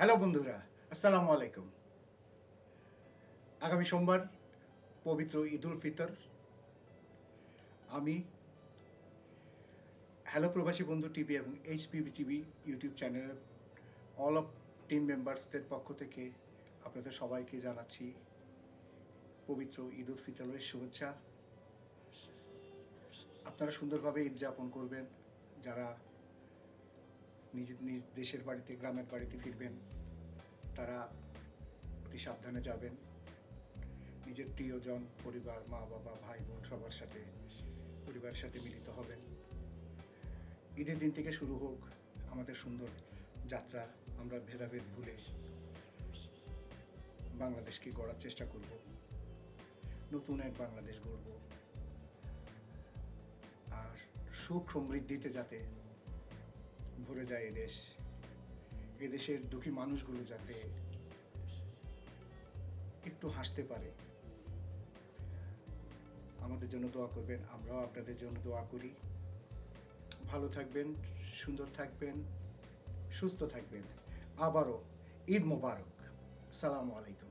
Hello বন্ধুরা, আসসালামু আলাইকুম। আগামী সোমবার পবিত্র ঈদুল ফিতর। আমি হ্যালো প্রবাসী বন্ধু টিভি এবং এইচপিবি টিভি ইউটিউব চ্যানেলের অল অফ টিম মেম্বার্সদের পক্ষ থেকে আপনাদের সবাইকে জানাচ্ছি পবিত্র ঈদ উল ফিতরের শুভেচ্ছা। আপনারা সুন্দরভাবে ঈদ যাপন করবেন, যারা নিজ নিজ দেশের বাড়িতে, গ্রামের বাড়িতে ফিরবেন। তারা অতি সাবধানে যাবেন। নিজের প্রিয়জন, পরিবার, মা, বাবা, ভাই, বোন সবার সাথে, পরিবারের সাথে মিলিত হবেন। ঈদের দিন থেকে শুরু হোক আমাদের সুন্দর যাত্রা, আমরা ভেদাভেদ ভুলে বাংলাদেশকে গড়ার চেষ্টা করব। নতুন এক বাংলাদেশ গড়ব। আর সুখ সমৃদ্ধিতে যাতে ভরে যায় এদেশ এদেশের দুঃখী মানুষগুলো যাতে একটু হাসতে পারে। আমাদের জন্য দোয়া করবেন, আমরাও আপনাদের জন্য দোয়া করি। ভালো থাকবেন, সুন্দর থাকবেন, সুস্থ থাকবেন। আবারও ঈদ মোবারক। সালামু আলাইকুম।